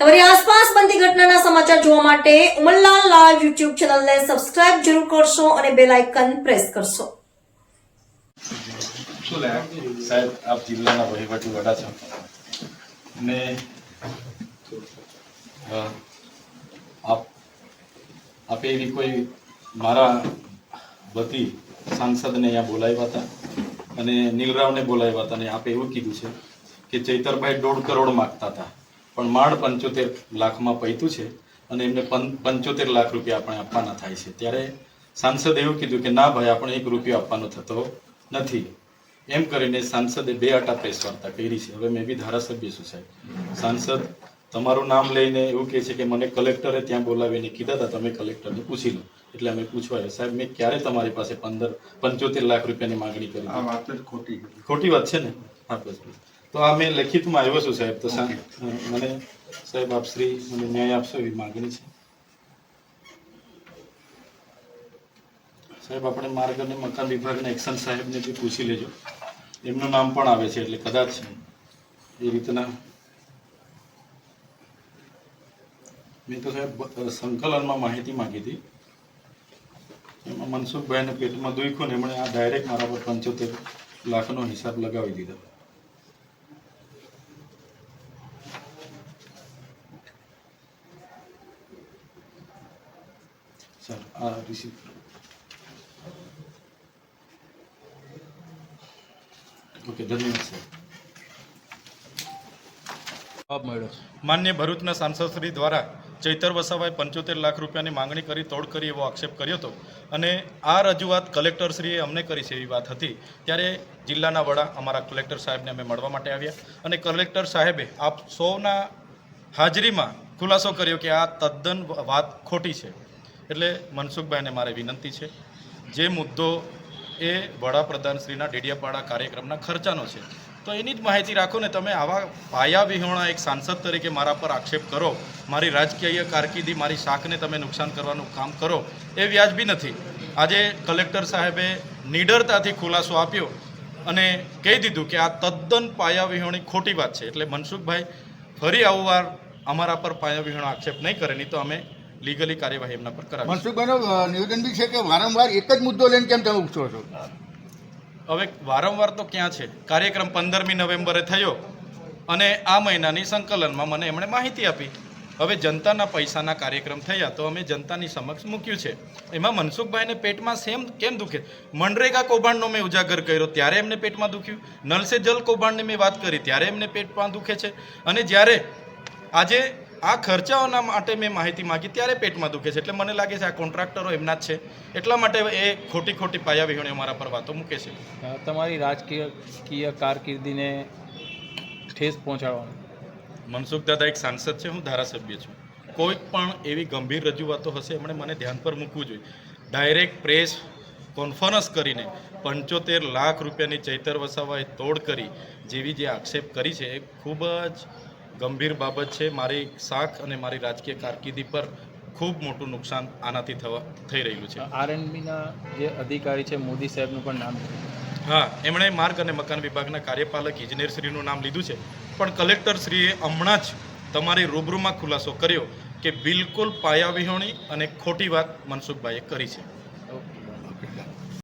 તમારી આસપાસ બનતી ઘટનાના સમાચાર જોવા માટે ઉમરલાલ લાલ યુટ્યુબ ચેનલને સબસ્ક્રાઇબ જરૂર કરશો અને બેલ આઇકન પ્રેસ કરશો. સાહેબ, આપ જિલ્લાના વહીવટી વડા છો. ને આપ, આપે એવી કોઈ મારા વતી સાંસદને અહીંયા બોલાવ્યા હતા અને નીલરાવને બોલાવ્યા હતા અને આપે એવું કીધું છે કે ચૈતરભાઈ દોઢ કરોડ માગતા હતા. પણ માંડ પંચોતેર લાખમાં પૈતું છે અને એમને પંચોતેર લાખ રૂપિયા આપણે આપવાના થાય છે. ત્યારે સાંસદે એવું કીધું કે ના ભાઈ આપણે એક રૂપિયો આપવાનો થતો નથી. એમ કરીને સાંસદે બે આટા પ્રેસ વાર્તા કરી છે. હવે મેં બી ધારાસભ્ય છું સાહેબ. સાંસદ તમારું નામ લઈને એવું કહે છે કે મને કલેક્ટરે ત્યાં બોલાવીને કીધા હતા તમે કલેક્ટરને પૂછી લો. એટલે અમે પૂછવાય સાહેબ મેં ક્યારે તમારી પાસે પંદર પંચોતેર લાખ રૂપિયાની માંગણી કરી? ખોટી. ખોટી વાત છે ને? હા બસ. તો આ મેં લખિતમાં આવ્યો છું સાહેબ તો મને સાહેબ આપ શ્રી મને ન્યાય આપશો એવી માગણી છે. સાહેબ, આપણે માર્ગ અને મકાન વિભાગના એક્શન સાહેબને બી પૂછી લેજો. એમનું નામ પણ આવે છે એટલે કદાચ એ રીતના મેં તો સાહેબ સંકલનમાં માહિતી માગી હતી. એમાં મનસુખભાઈને પેટમાં દુખ્યું ને એમણે આ ડાયરેક્ટ મારા પર પંચોતેર લાખનો હિસાબ લગાવી દીધો. સર આ રિસીવ ઓકે, ધન્યવાદ સર મળ્યો. માન્ય ભરૂચના સાંસદશ્રી દ્વારા ચૈતર વસાવાએ પંચોતેર લાખ રૂપિયાની માંગણી કરી, તોડ કરી એવો આક્ષેપ કર્યો હતો. અને આ રજૂઆત કલેક્ટરશ્રીએ અમને કરી છે એવી વાત હતી. ત્યારે જિલ્લાના વડા અમારા કલેક્ટર સાહેબને અમે મળવા માટે આવ્યા અને કલેક્ટર સાહેબે આપ સૌના હાજરીમાં ખુલાસો કર્યો કે આ તદ્દન વાત ખોટી છે. એટલે મનસુખભાઈને મારે વિનંતી છે, જે મુદ્દો એ વડાપ્રધાનશ્રીના ડેડિયાપાડા કાર્યક્રમના ખર્ચાનો છે, તો એની જ માહિતી રાખો ને તમે આવા પાયા વિહોણા એક સાંસદ તરીકે મારા પર આક્ષેપ કરો, મારી રાજકીય કારકિર્દી, મારી શાકને તમે નુકસાન કરવાનું કામ કરો, એ વ્યાજબી નથી. આજે કલેક્ટર સાહેબે નિડરતાથી ખુલાસો આપ્યો અને કહી દીધું કે આ તદ્દન પાયા વિહોણી ખોટી વાત છે, એટલે મનસુખભાઈ ફરી આવું વાર અમારા પર પાયા વિહોણો આક્ષેપ નહીં કરે, નહીં તો અમે લીગલી કાર્યવાહી એમના પર કરાવી મનસુખભાઈનો નિવેદન બી છે કે વારંવાર એક જ મુદ્દો લઈને કેમ તમે ઉઠો છો? હવે વારંવાર તો ક્યાં છે? કાર્યક્રમ પંદરમી નવેમ્બરે થયો અને આ મહિનાની સંકલનમાં મને એમણે માહિતી આપી. હવે જનતાના પૈસાના કાર્યક્રમ થયા તો અમે જનતાની સમક્ષ મૂક્યું છે. એમાં મનસુખભાઈને પેટમાં સેમ કેમ દુખે? મનરેગા કૌભાંડનો મેં ઉજાગર કર્યો ત્યારે એમને પેટમાં દુખ્યું. નલસે જલ કૌભાંડની મેં વાત કરી ત્યારે એમને પેટમાં દુખે છે. અને જ્યારે આજે આ ખર્ચાઓના માટે મેં માહિતી માગી ત્યારે પેટમાં દુખે છે. એટલે મને લાગે છે આ કોન્ટ્રાક્ટરો એમના જ છે. એટલા માટે એ ખોટી ખોટી પાયા વિહોણી અમારા પર વાતો મૂકે છે. તમારી રાજકીય કારકિર્દીને ઠેસ પહોંચાડવાનું. મનસુખ દાદા એક સાંસદ છે હું ધારાસભ્ય છું. કોઈ પણ એવી ગંભીર રજૂઆતો હશે એમણે મને ધ્યાન પર મૂકવું જોઈએ. ડાયરેક્ટ પ્રેસ કોન્ફરન્સ કરીને પંચોતેર લાખ રૂપિયાની ચૈતર વસાવાએ તોડ કરી જેવી જે આક્ષેપ કરી છે એ ખૂબ જ ગંભીર બાબત છે. મારી શાખ અને મારી રાજકીય કારકિર્દી પર ખૂબ મોટું નુકસાન આનાથી થવા થઈ રહ્યું છે. આરએનબીના જે અધિકારી છે મોદી સાહેબનું પણ નામ હા એમણે માર્ગ અને મકાન વિભાગના કાર્યપાલક ઇજનેરશ્રીનું નામ લીધું છે. પણ કલેક્ટરશ્રીએ હમણાં જ તમારી રૂબરૂમાં ખુલાસો કર્યો કે બિલકુલ પાયાવિહોણી અને ખોટી વાત મનસુખભાઈએ કરી છે.